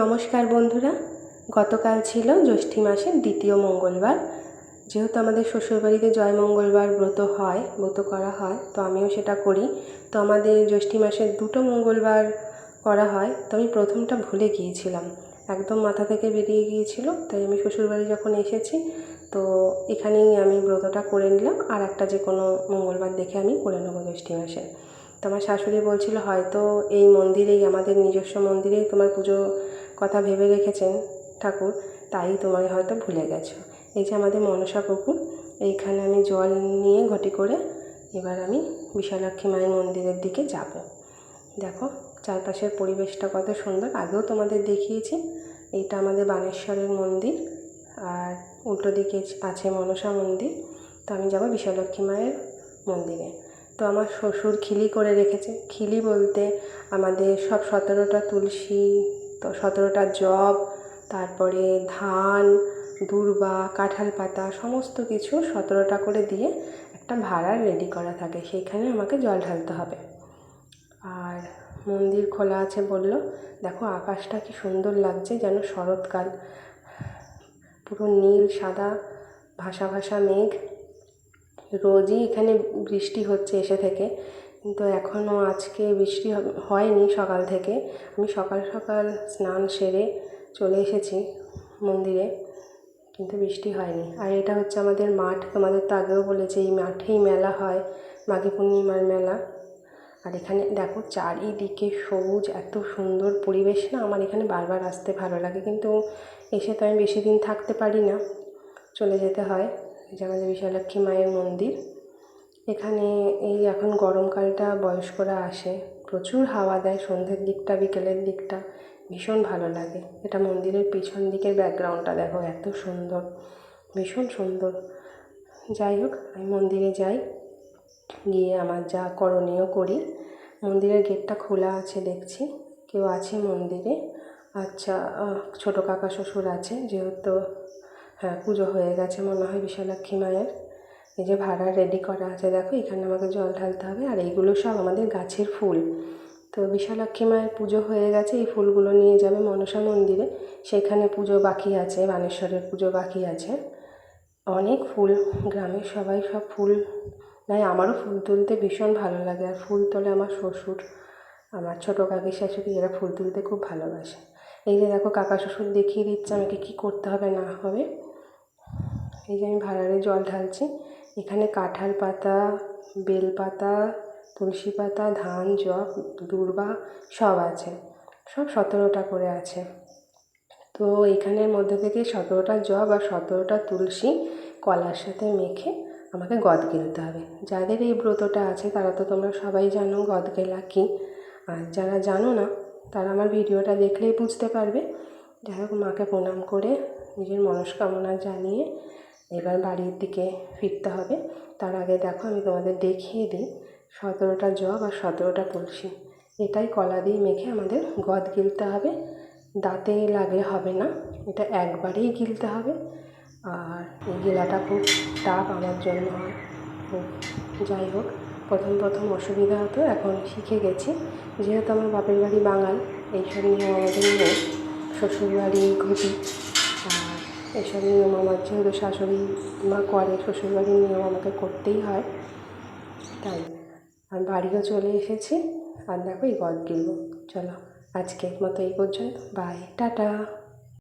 নমস্কার বন্ধুরা, গতকাল ছিল জ্যৈষ্ঠী মাসের দ্বিতীয় মঙ্গলবার। যেহেতু আমাদের শ্বশুরবাড়িতে জয় মঙ্গলবার ব্রত হয়, ব্রত করা হয়, তো আমিও সেটা করি। তো আমাদের জ্যৈষ্ঠী মাসের দুটো মঙ্গলবার করা হয়, তো আমি প্রথমটা ভুলে গিয়েছিলাম। একদম মাথা থেকে বেরিয়ে গিয়েছিল, তাই আমি শ্বশুরবাড়ি যখন এসেছি, তো এখানেই আমি ব্রতটা করে নিলাম। আর একটা যে কোনো মঙ্গলবার দেখে আমি করে নেব জ্যৈষ্ঠী মাসে তো আমার শাশুড়ি বলছিল, হয়তো এই মন্দিরেই, আমাদের নিজস্ব মন্দিরেই তোমার পুজো কথা ভেবে রেখেছেন ঠাকুর, তাই তোমার হয়তো ভুলে গেছো। এই যে আমাদের মনসা পুকুর, এইখানে আমি জল নিয়ে ঘটি করে এবার আমি বিশালাক্ষী মায়ের মন্দিরের দিকে যাব। দেখো, চারপাশের পরিবেশটা কত সুন্দর। আগেও তোমাদের দেখিয়েছি, এইটা আমাদের বানেশ্বরের মন্দির আর উল্টো দিকে আছে মনসা মন্দির। তো আমি যাব বিশালক্ষী মায়ের মন্দিরে। তো আমার শ্বশুর খিলি করে রেখেছে। খিলি বলতে আমাদের সব সতেরোটা তুলসী তো সতেরোটা জব, তারপরে ধান, দূর্বা, কাঁঠাল পাতা, সমস্ত কিছু সতেরোটা করে দিয়ে একটা ভাড়া রেডি করা থাকে। সেইখানে আমাকে জল ঢালতে হবে। আর মন্দির খোলা আছে বলল, দেখো আকাশটা কি সুন্দর লাগছে, যেন শরৎকাল। পুরো নীল, সাদা, ভাসা ভাসা মেঘ। রোজই এখানে বৃষ্টি হচ্ছে এসে থেকে। কিন্তু এখনও আজকে বৃষ্টি হয়নি সকাল থেকে। আমি সকাল সকাল স্নান সেরে চলে এসেছি মন্দিরে, কিন্তু বৃষ্টি হয়নি। আর এটা হচ্ছে আমাদের মাঠ। তোমাদের তো আগেও বলেছি, এই মাঠেই মেলা হয়, মাঘী পূর্ণিমার মেলা। আর এখানে দেখো চারিদিকে সবুজ, এত সুন্দর পরিবেশ না, আমার এখানে বারবার আসতে ভালো লাগে। কিন্তু এসে তো আমি বেশি দিন থাকতে পারি না, চলে যেতে হয়। যে আমাদের বিশালাক্ষী মায়ের মন্দির। এখানে এই এখন গরমকালটা বয়স্করা আসে, প্রচুর হাওয়া দেয়, সন্ধ্যের দিকটা, বিকেলের দিকটা, ভীষণ ভালো লাগে। এটা মন্দিরের পিছন দিকের ব্যাকগ্রাউন্ডটা দেখো, এত সুন্দর, ভীষণ সুন্দর। যাই হোক, আমি মন্দিরে যাই, গিয়ে আমার যা করণীয় করি। মন্দিরের গেটটা খোলা আছে দেখছি, কেউ আছে মন্দিরে? আচ্ছা ছোটো কাকা শ্বশুর আছে, যেহেতু হ্যাঁ পুজো হয়ে গেছে, মনে হয় বিশালাক্ষী মায়ের। এই যে ভাড়া রেডি করা আছে, দেখো এখানে আমাকে জল ঢালতে হবে আর এইগুলো সব আমাদের গাছের ফুল। তো বিশালাক্ষী মায়ের পুজো হয়ে গেছে, এই ফুলগুলো নিয়ে যাবে মনসা মন্দিরে। সেখানে পুজো বাকি আছে, বানেশ্বরের পুজো বাকি আছে। অনেক ফুল গ্রামের সবাই সব ফুল নেয় আমারও ফুল তুলতে ভীষণ ভালো লাগে। আর ফুল তোলে আমার শ্বশুর, আমার ছোটো কাকি শাশুড়ি, এরা ফুল তুলতে খুব ভালোবাসে। এই যে দেখো কাকা শ্বশুর দেখিয়ে দিচ্ছে আমাকে কী করতে হবে, না হবে। এই যে আমি ভাড়ারে জল ঢালছি। এখানে কাঁঠাল পাতা, বেল পাতা, তুলসী পাতা, ধান জব দূর্বা সব আছে। সব সতেরোটা করে আছে। তো এখানের মধ্যে থেকে সতেরোটা জব আর সতেরোটা তুলসী কলার সাথে মেখে আমাকে গদ গেলতে হবে। যাদের এই ব্রতটা আছে, তারা তো তোমরা সবাই জানো গদ গেলা কী। আর যারা জানো না, তারা আমার ভিডিওটা দেখলেই বুঝতে পারবে। যাই হোক, মাকে প্রণাম করে নিজের মনস্কামনা জানিয়ে এবার বাড়ির দিকে ফিরতে হবে। তার আগে দেখো আমি তোমাদের দেখিয়ে দিই, সতেরোটা জব আর সতেরোটা কলসি। এটাই কলা দিয়ে মেখে আমাদের গদ গিলতে হবে। দাঁতে লাগলে হবে না, এটা একবারেই গিলতে হবে। আর এই গেলাটা খুব টাফ আমার জন্য। হয় যাই হোক, প্রথম প্রথম অসুবিধা হতো, এখন শিখে গেছি। যেহেতু আমার বাপের বাড়ি বাঙাল, এইসব নিয়ম আমাদের শ্বশুরবাড়ি ঘটি। আর এসব নিয়ম আমার যেহেতু শাশুড়ি মা করে, শ্বশুরবাড়ির নিয়ম আমাকে করতেই হয়। তাই আমি বাড়িও চলে এসেছি। আর দেখো এই গিলব চলো আজকের মতো এই পর্যন্ত। Bye tata.